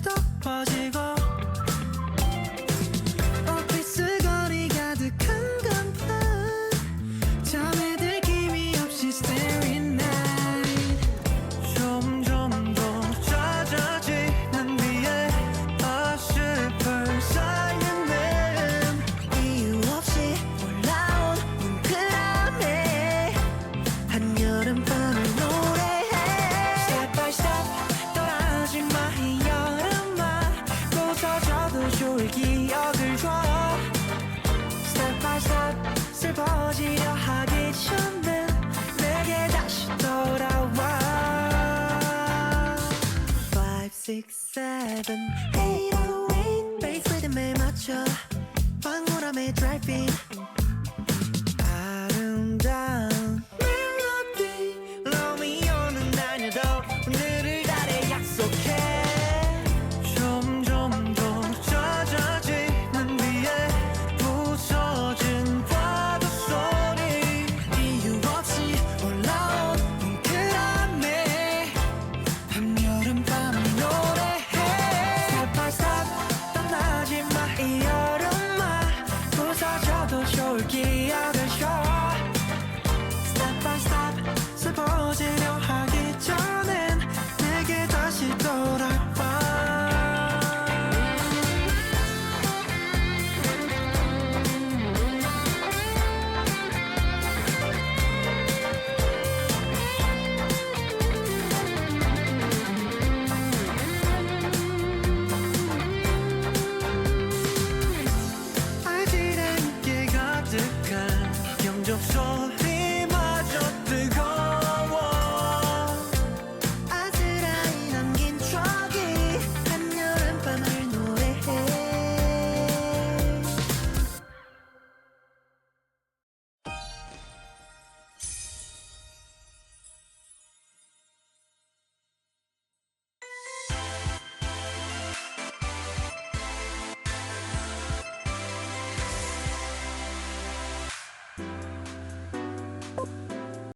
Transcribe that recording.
다시 덮어지고 좋을 기억을 줘. Step by step 슬퍼지려 하기 전에 내게 다시 돌아와. 5, 6, 7, 8, 8, 8 베이스 리듬에 맞춰. 황홀함에 driving 说